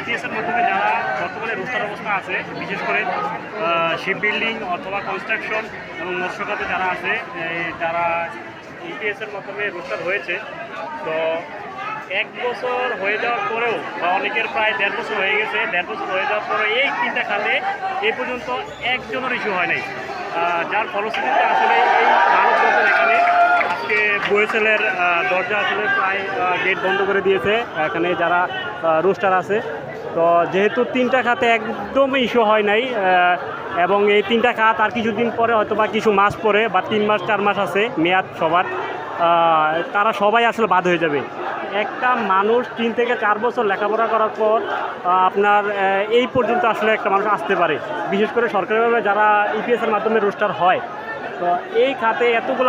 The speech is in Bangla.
ইতিহাসের মাধ্যমে যারা বর্তমানে রোস্টার অবস্থা আছে, বিশেষ করে শিপ বিল্ডিং অথবা কনস্ট্রাকশন এবং মৎস্যখাতে যারা আছে যারা ইপিএসের মাধ্যমে রোস্টার হয়েছে, তো এক বছর হয়ে যাওয়ার পরেও বা অনেকের প্রায় দেড় বছর হয়ে গেছে, দেড় বছর হয়ে যাওয়ার পরে এই তিনটা খাতে এই পর্যন্ত একজনের ইস্যু হয় নাই। যার ফলশ্রুতিতে আসলে এই মানব বুয়েসেলের দরজা আসলে প্রায় গেট বন্ধ করে দিয়েছে। এখানে যারা রোস্টার আছে। তো যেহেতু তিনটা খাতে একদম ইস্যু হয় নাই এবং এই তিনটা খাত আর কিছুদিন পরে হয়তো বা কিছু মাস পরে, বা তিন মাস, চার মাস আছে মেয়াদ সবার তারা সবাই আসলে বাদ হয়ে যাবে। একটা মানুষ তিন থেকে চার বছর লেখাপড়া করার পর আপনার এই পর্যন্ত আসলে একটা মানুষ আসতে পারে। বিশেষ করে সরকারিভাবে যারা ইপিএসের মাধ্যমে রোস্টার হয়। তো এই খাতে এতগুলো